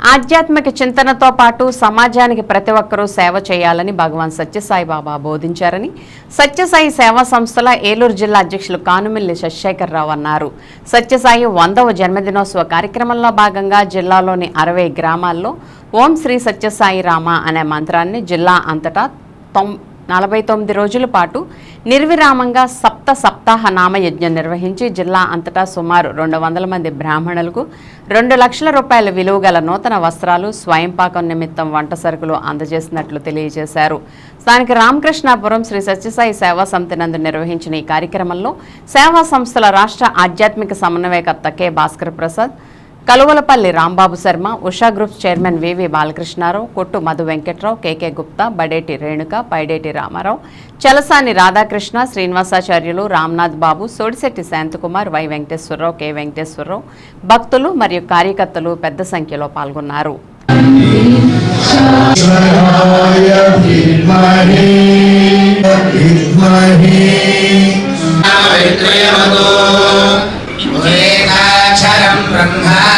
ఆధ్యాత్మిక చింతనతో పాటు సమాజానికి ప్రతి ఒక్కరూ సేవ చేయాలని భగవాన్ సత్యసాయి బాబా బోధించారని సత్యసాయి సేవా సంస్థల ఏలూరు జిల్లా అధ్యక్షులు కానుమిల్లి శశిశేఖరరావు అన్నారు. సత్యసాయి వందవ జన్మదినోత్సవ కార్యక్రమంలో భాగంగా జిల్లాలోని అరవై గ్రామాల్లో ఓం శ్రీ సత్యసాయి రామ అనే మంత్రాన్ని జిల్లా అంతటా తొం నలభై తొమ్మిది రోజుల పాటు నిర్విరామంగా సప్త సప్తాహ నామయజ్ఞం నిర్వహించి జిల్లా అంతటా సుమారు రెండు వందల మంది బ్రాహ్మణులకు రెండు లక్షల రూపాయల విలువ గల నూతన వస్త్రాలు స్వయంపాకం నిమిత్తం వంట సరుకులు అందజేసినట్లు తెలియజేశారు. స్థానిక రామకృష్ణాపురం శ్రీ సత్యసాయి సేవా సమితి నందు నిర్వహించిన ఈ కార్యక్రమంలో సేవా సంస్థల రాష్ట్ర ఆధ్యాత్మిక సమన్వయకర్త K. Bhaskar Prasad Kaluvalapalli Rambabu Sharma Usha groups chairman VV Balakrishnarao Kottu Madhu Venkatrao KK Gupta Badeti Renuka Paideti Ramarao Chalasani Radhakrishna Srinivasacharyulu Ramnath Babu Sodisetti Shantakumar Y Venkateswararao K Venkateswararao భక్తులు మరియు కార్యకర్తలు పెద్ద సంఖ్యలో పాల్గొన్నారు బ్రహ్మా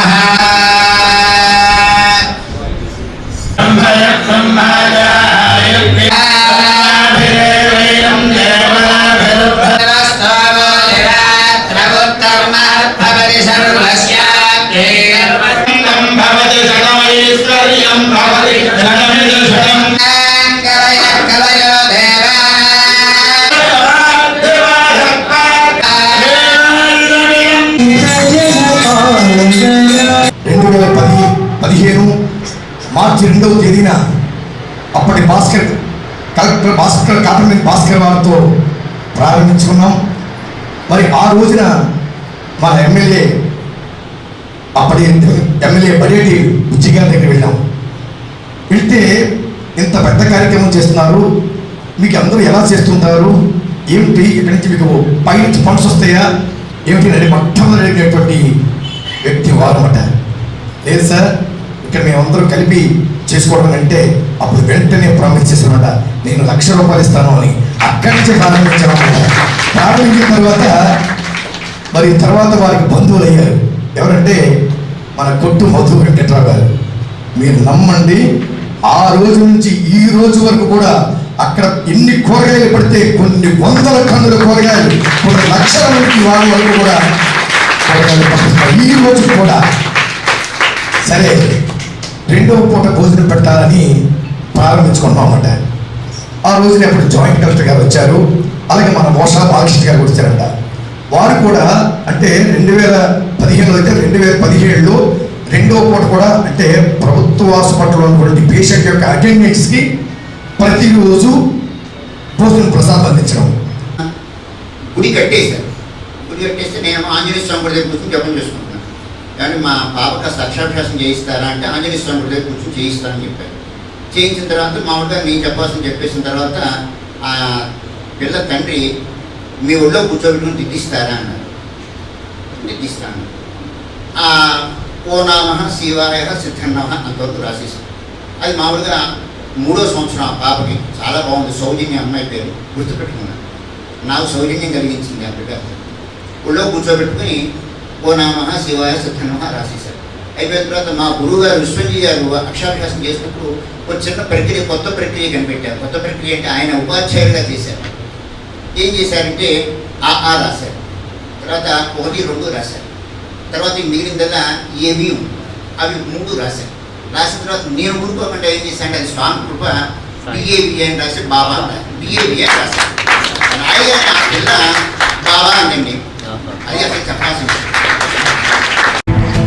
ఎనిమిదవ తేదీన అప్పటి Bhaskar collector Bhaskar Katameni Bhaskar వారితో ప్రారంభించుకున్నాం. మరి ఆ రోజున మన ఎమ్మెల్యే అప్పటి ఎమ్మెల్యే బడేటి బుజ్జి గారి దగ్గర వెళ్ళాం. వెళ్తే ఇంత పెద్ద కార్యక్రమం చేస్తున్నారు. మీకు అందరూ ఎలా చేస్తుంటారు? ఏమిటి? ఇక్కడి నుంచి మీకు పై నుంచి ఫండ్స్ వస్తాయా? ఏమిటి? అని మొట్టమొదటి వ్యక్తి వారు అనమాట లేదు సార్. ఇక్కడ మేమందరం కలిపి చేసుకోవడం అంటే అప్పుడు వెంటనే ప్రామిస్ చేశానమాట నేను లక్ష రూపాయలు ఇస్తాను అని అక్కడి నుంచి ప్రారంభించాను ప్రారంభించిన తర్వాత మరి తర్వాత వారికి బంధువులు అయ్యారు. ఎవరంటే మన కొట్టు మధు వెంకట్రావు గారు. మీరు నమ్మండి ఆ రోజు నుంచి ఈ రోజు వరకు కూడా అక్కడ ఎన్ని కూరగాయలు పడితే కొన్ని వందల కన్నుల కూరగాయలు కొన్ని లక్షల మంది వాళ్ళ వరకు కూడా కూరగాయలు ఈ రోజు కూడా. సరే రెండవ పూట భోజనం పెట్టాలని ప్రారంభించుకున్నాం అన్నమాట. ఆ రోజున అప్పుడు జాయింట్ కలెక్టర్ గారు వచ్చారు. అలాగే మన మోషా బాలకృష్ణ గారు వచ్చారంట. వారు కూడా అంటే రెండు వేల పదిహేనులో అయితే రెండు వేల పదిహేడులో రెండవ పూట కూడా అంటే ప్రభుత్వ హాస్పిటల్లో ఉన్నటువంటి పేషెంట్ యొక్క అటెండెంట్స్కి ప్రతిరోజు భోజనం ప్రసాదం అందించడం. గుడి కట్టేశారు. గుడి కట్టేస్తే నేను ఆంజనేయ స్వామి గుడి దగ్గర కూర్చొని జపం కానీ మా పాపకి అక్షరాభ్యాసం చేయిస్తారా అంటే ఆంజనేయ స్వామి దగ్గర కూర్చొని చేయిస్తారని చెప్పారు. చేయించిన తర్వాత మామూలుగా నేను చెప్పాల్సింది చెప్పేసిన తర్వాత ఆ పిల్ల తండ్రి మీ ఒళ్ళో కూర్చోబెట్టుకుని దిద్దిస్తారా అన్నారు. దిద్దిస్తాను ఆ ఓ నామ శివాయ సిద్ధన్నమ అంతవరకు రాసేసాను అది మామూలుగా మూడో సంవత్సరం ఆ పాపకి. చాలా బాగుంది. సౌజన్య అమ్మాయి పేరు గుర్తుపెట్టుకున్నాను. నాకు సౌజన్యం కలిగించింది ఆ బిడ్డ ఒళ్ళో కూర్చోబెట్టుకుని ఓ నామ శివాయ సిద్ధనమ రాసేశారు అయిపోయిన తర్వాత మా గురువు గారు విశ్వంజీ గారు అక్షరాభ్యాసం చేసినప్పుడు ఒక చిన్న ప్రక్రియ కొత్త ప్రక్రియ కనిపెట్టారు. కొత్త ప్రక్రియ అంటే ఆయన ఉపాధ్యాయులుగా చేశారు. ఏం చేశారంటే ఆ ఆ రాశారు. తర్వాత ఒకటి రెండు రాశారు. తర్వాత మిగిలిందల్లా ఏవి అవి మూడు రాశారు. రాసిన తర్వాత నేను ఊరుకోకుండా ఏం చేశాను అది స్వామి కృప బిఏవి అని రాసి బాబా బిఏవి అని రాశారు. రాయగానే ఆ పిల్ల బాబా అందండి. అది అసలు చెప్పాల్సింది